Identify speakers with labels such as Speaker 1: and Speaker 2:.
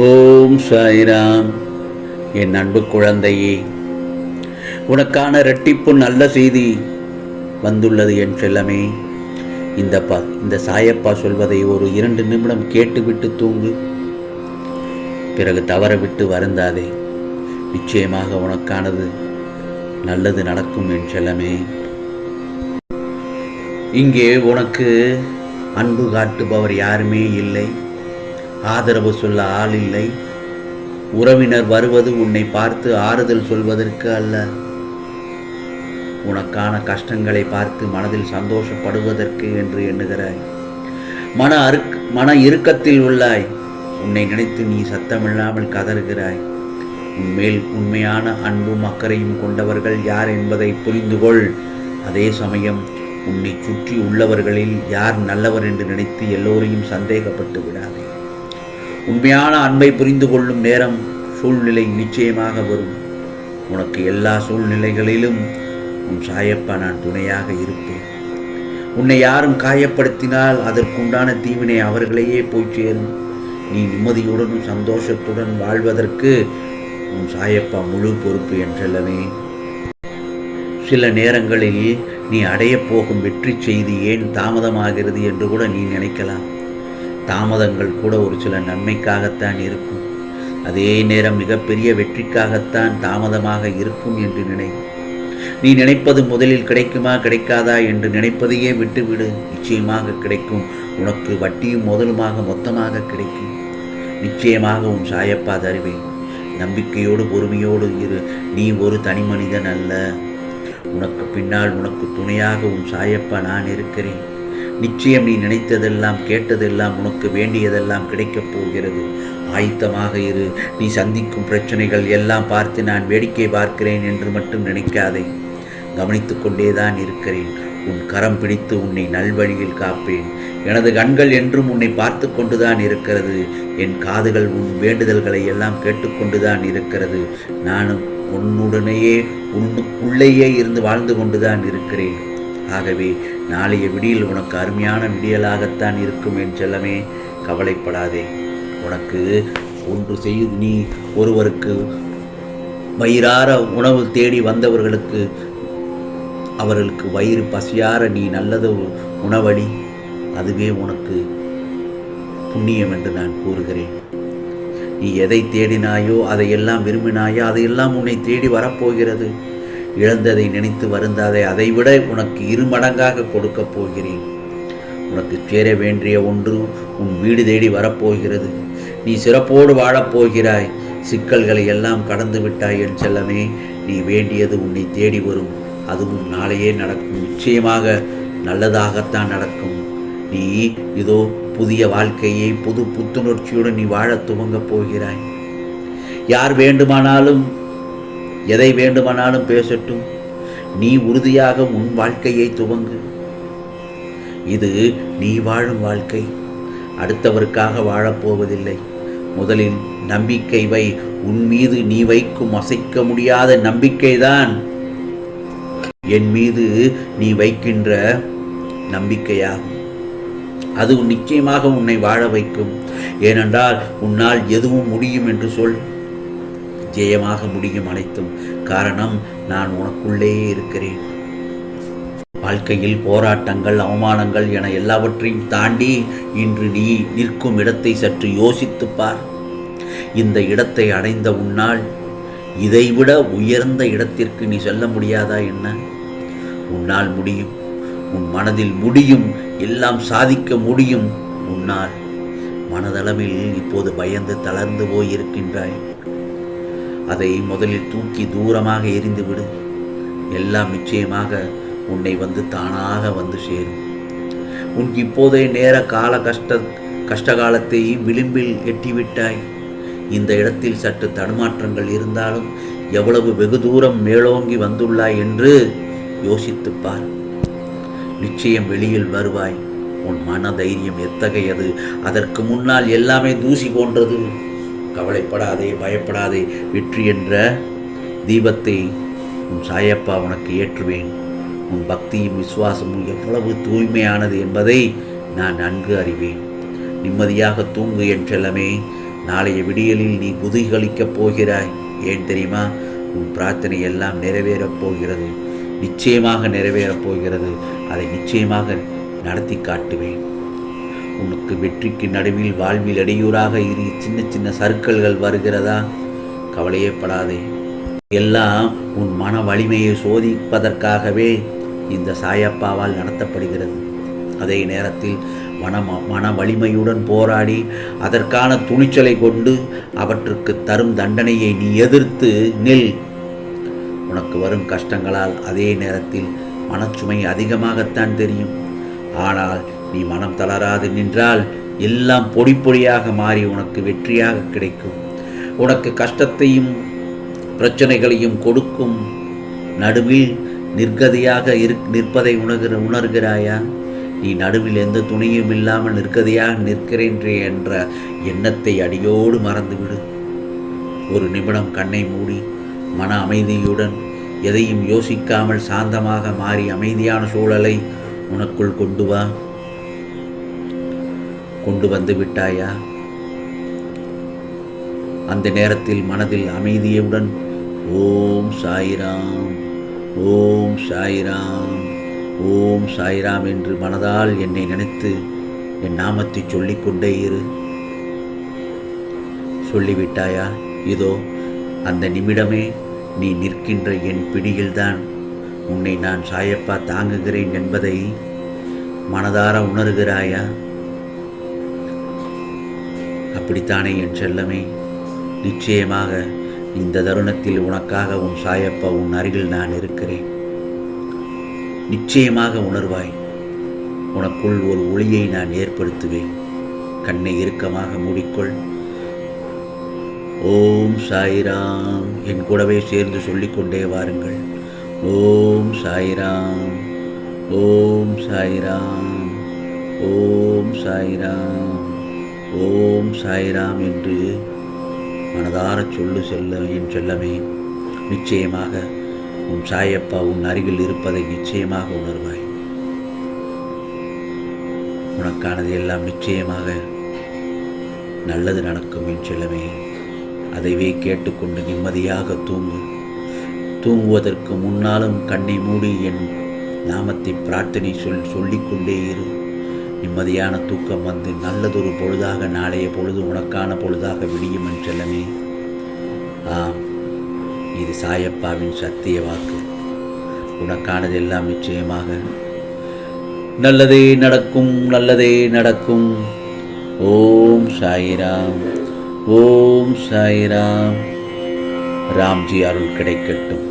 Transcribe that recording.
Speaker 1: ஓம் சாய்ராம். என் அன்பு குழந்தையே உனக்கான ரெட்டிப்பு நல்ல செய்தி வந்துள்ளது என் செல்லமே. இந்த பா இந்த சாயப்பா சொல்வதை ஒரு இரண்டு நிமிடம் கேட்டுவிட்டு தூங்கு. பிறகு தவற விட்டு வருந்தாதே. நிச்சயமாக உனக்கானது நல்லது நடக்கும் என் செல்லமே. இங்கே உனக்கு அன்பு காட்டுபவர் யாருமே இல்லை. ஆதரவு சொல்ல ஆள் இல்லை. உறவினர் வருவது உன்னை பார்த்து ஆறுதல் சொல்வதற்கு அல்ல. உனக்கான கஷ்டங்களை பார்த்து மனதில் சந்தோஷப்படுவதற்கு என்று எண்ணுகிறாய். மன அறுக் மன இறுக்கத்தில் உள்ளாய். உன்னை நினைத்து நீ சத்தமில்லாமல் கதறுகிறாய். உன்மேல் உண்மையான அன்பும் அக்கறையும் கொண்டவர்கள் யார் என்பதை புரிந்து கொள். அதே சமயம் உன்னை சுற்றி உள்ளவர்களில் யார் நல்லவர் என்று நினைத்து எல்லோரையும் சந்தேகப்பட்டு விடாதே. உண்மையான அன்பை புரிந்து கொள்ளும் நேரம் சூழ்நிலை நிச்சயமாக வரும். உனக்கு எல்லா சூழ்நிலைகளிலும் உன் சாயப்பா நான் துணையாக இருப்பேன். உன்னை யாரும் காயப்படுத்தினால் அதற்குண்டான தீவினை அவர்களையே போய் சேரும். நீ நிம்மதியுடனும் சந்தோஷத்துடன் வாழ்வதற்கு உன் சாயப்பா முழு பொறுப்பு என்றல்லவே சில நேரங்களில் நீ அடையப் போகும் வெற்றி செய்தி ஏன் தாமதமாகிறது என்று கூட நீ நினைக்கலாம். தாமதங்கள் கூட ஒரு சில நன்மைக்காகத்தான் இருக்கும். அதே நேரம் மிகப்பெரிய வெற்றிக்காகத்தான் தாமதமாக இருக்கும் என்று நினை. நீ நினைப்பது முதலில் கிடைக்குமா கிடைக்காதா என்று நினைப்பதையே விட்டுவிடு. நிச்சயமாக கிடைக்கும். உனக்கு வட்டியும் முதலுமாக மொத்தமாக கிடைக்கும். நிச்சயமாக உன் சாயப்பா தருவேன். நம்பிக்கையோடு பொறுமையோடு இரு. நீ ஒரு தனி மனிதன் அல்ல. உனக்கு பின்னால் உனக்கு துணையாக உன் சாயப்பா நான் இருக்கிறேன். நிச்சயம் நீ நினைத்ததெல்லாம் கேட்டதெல்லாம் உனக்கு வேண்டியதெல்லாம் கிடைக்கப் போகிறது. ஆயத்தமாக இரு. நீ சந்திக்கும் பிரச்சனைகள் எல்லாம் பார்த்து நான் வேடிக்கை பார்க்கிறேன் என்று மட்டும் நினைக்காதே. கவனித்து கொண்டேதான் இருக்கிறேன். உன் கரம் பிடித்து உன்னை நல்வழியில் காப்பேன். எனது கண்கள் என்றும் உன்னை பார்த்து கொண்டுதான் இருக்கிறது. என் காதுகள் உன் வேண்டுதல்களை எல்லாம் கேட்டுக்கொண்டுதான் இருக்கிறது. நானும் உன்னுடனேயே உன்னுக்குள்ளேயே இருந்து வாழ்ந்து கொண்டுதான் இருக்கிறேன். ஆகவே நாளைய விடியில் உனக்கு அருமையான விடியலாகத்தான் இருக்கும் என் செல்லமே. கவலைப்படாதே. உனக்கு ஒன்று செய்து நீ ஒருவருக்கு வயிறார உணவு தேடி வந்தவர்களுக்கு அவர்களுக்கு வயிறு பசியார நீ நல்லது உணவடி. அதுவே உனக்கு புண்ணியம் என்று நான் கூறுகிறேன். நீ எதை தேடினாயோ அதையெல்லாம் விரும்பினாயோ அதையெல்லாம் உன்னை தேடி வரப்போகிறது. இழந்ததை நினைத்து வருந்தாதே அதைவிட உனக்கு இரு மடங்காக கொடுக்கப் போகிறேன். உனக்கு சேர வேண்டிய ஒன்று உன் வீடு தேடி வரப்போகிறது. நீ சிறப்போடு வாழப்போகிறாய் சிக்கல்களை எல்லாம் கடந்து விட்டாய் என் செல்லமே. நீ வேண்டியது உன்னை தேடி வரும். அதுவும் நாளையே நடக்கும். நிச்சயமாக நல்லதாகத்தான் நடக்கும். நீ இதோ புதிய வாழ்க்கையை புது புத்துணர்ச்சியுடன் நீ வாழத் துவங்கப் போகிறாய். யார் வேண்டுமானாலும் எதை வேண்டுமானாலும் பேசட்டும். நீ உறுதியாக உன் வாழ்க்கையை துவங்கு. இது நீ வாழும் வாழ்க்கை. அடுத்தவருக்காக வாழப்போவதில்லை. முதலில் நம்பிக்கை வை. உன் மீது நீ வைக்கும் அசைக்க முடியாத நம்பிக்கைதான். என் மீது நீ வைக்கின்ற நம்பிக்கையாகும். அது நிச்சயமாக உன்னை வாழ வைக்கும். ஏனென்றால் உன்னால் எதுவும் முடியும் என்று சொல். ஜெயமாக முடியும் அனைத்தும். காரணம் நான் உனக்குள்ளே இருக்கிறேன். வாழ்க்கையில் போராட்டங்கள் அவமானங்கள் என எல்லாவற்றையும் தாண்டி இன்று நீ நிற்கும் இடத்தை சற்று யோசித்துப்பார் இந்த இடத்தை அடைந்த உன்னால் இதைவிட உயர்ந்த இடத்திற்கு நீ செல்ல முடியாதா என்ன? உன்னால் முடியும். உன் மனதில் முடியும். எல்லாம் சாதிக்க முடியும். உன்னால் மனதளவில் இப்போது பயந்து தளர்ந்து போயிருக்கின்றாய். அதை முதலில் தூக்கி தூரமாக எரிந்துவிடு எல்லாம் நிச்சயமாக உன்னை வந்து தானாக வந்து சேரும். உன் இப்போதைய நேர கால கஷ்ட கஷ்டகாலத்தை விளிம்பில் எட்டிவிட்டாய். இந்த இடத்தில் சற்று தடுமாற்றங்கள் இருந்தாலும் எவ்வளவு வெகு தூரம் மேலோங்கி வந்துள்ளாய் என்று யோசித்துப்பார் நிச்சயம் வெளியில் வருவாய். உன் மன தைரியம் எத்தகையது? அதற்கு முன்னால் எல்லாமே தூசி போன்றது. கவலைப்படாதே பயப்படாதே வெற்றி என்ற தீபத்தை உன் சாயப்பா உனக்கு ஏற்றுவேன். உன் பக்தியும் விசுவாசமும் எவ்வளவு தூய்மையானது என்பதை நான் நன்கு அறிவேன். நிம்மதியாக தூங்கு என் செல்லமே நாளைய விடியலில் நீ குதிகளிக்கப் போகிறாய். ஏன் தெரியுமா? உன் பிரார்த்தனை எல்லாம் நிறைவேறப் போகிறது. நிச்சயமாக நிறைவேறப் போகிறது. அதை நிச்சயமாக நடத்தி காட்டுவேன். உனக்கு வெற்றிக்கு நடுவில் வாழ்வில் இடையூறாக இரு. சின்ன சின்ன சர்க்கல்கள் வருகிறதா? கவலையேப்படாதே. எல்லாம் உன் மன வலிமையை சோதிப்பதற்காகவே இந்த சாயப்பாவால் நடத்தப்படுகிறது. அதே நேரத்தில் மன மன வலிமையுடன் போராடி அதற்கான துணிச்சலை கொண்டு அவற்றுக்கு தரும் தண்டனையை நீ எதிர்த்து நில். உனக்கு வரும் கஷ்டங்களால் அதே நேரத்தில் மனச்சுமை அதிகமாகத்தான் தெரியும். ஆனால் நீ மனம் தளராது நின்றால் எல்லாம் பொடி பொடியாக மாறி உனக்கு வெற்றியாக கிடைக்கும். உனக்கு கஷ்டத்தையும் பிரச்சனைகளையும் கொடுக்கும் நடுவில் நிர்கதியாக இரு நிற்பதை உணர்கிற உணர்கிறாயா? நீ நடுவில் எந்த துணியும் இல்லாமல் நிற்கதையாக நிற்கிறேன்றே என்ற எண்ணத்தை அடியோடு மறந்துவிடு. ஒரு நிமிடம் கண்ணை மூடி மன அமைதியுடன் எதையும் யோசிக்காமல் சாந்தமாக மாறி அமைதியான சூழலை உனக்குள் கொண்டு வா. கொண்டு வந்து விட்டாயா? அந்த நேரத்தில் மனதில் அமைதியுடன் ஓம் சாய்ராம் ஓம் சாய்ராம் ஓம் சாய்ராம் என்று மனதால் என்னை நினைத்து என் நாமத்தை சொல்லிக்கொண்டே இரு. சொல்லிவிட்டாயா? இதோ அந்த நிமிடமே நீ நிற்கின்ற என் பிடியில்தான். உன்னை நான் சாயப்பா தாங்குகிறேன் என்பதை மனதார உணர்கிறாயா? அப்படித்தானே என் செல்லமே? நிச்சயமாக இந்த தருணத்தில் உனக்காக உன் சாயப்பா உன் அருகில் நான் இருக்கிறேன். நிச்சயமாக உணர்வாய் உனக்குள் ஒரு ஒளியை நான் ஏற்படுத்துவேன். கண்ணை இறுக்கமாக மூடிக்கொள். ஓம் சாய்ராம். என் கூடவே சேர்ந்து சொல்லிக்கொண்டே வாருங்கள். ஓம் சாய்ராம். ஓம் சாய்ராம். ஓம் சாய்ராம். ஓம் சாய்ராம் என்று மனதார சொல்லு செல்ல என் செல்லமே. நிச்சயமாக உன் சாயப்பா உன் அருகில் இருப்பதை நிச்சயமாக உணர்வாய். உனக்கானது எல்லாம் நிச்சயமாக நல்லது நடக்கும் என் செல்லமே. அதைவே கேட்டுக்கொண்டு நிம்மதியாக தூங்கு. தூங்குவதற்கு முன்னாலும் கண்ணை மூடி என் நாமத்தை பிரார்த்தனை சொல் சொல்லிக்கொண்டே இரு. நிம்மதியான தூக்கம் வந்து நல்லதொரு பொழுதாக நாளைய பொழுது உனக்கான பொழுதாக விடியும் என் செல்லமே ஆம் இது சாயப்பாவின் சத்திய வாக்கு. உனக்கானது எல்லாம் நிச்சயமாக. நல்லதே நடக்கும் நல்லதே நடக்கும். ஓம் சாயிராம் ஓம் சாயிராம். ராம்ஜி அருள் கிடைக்கட்டும்.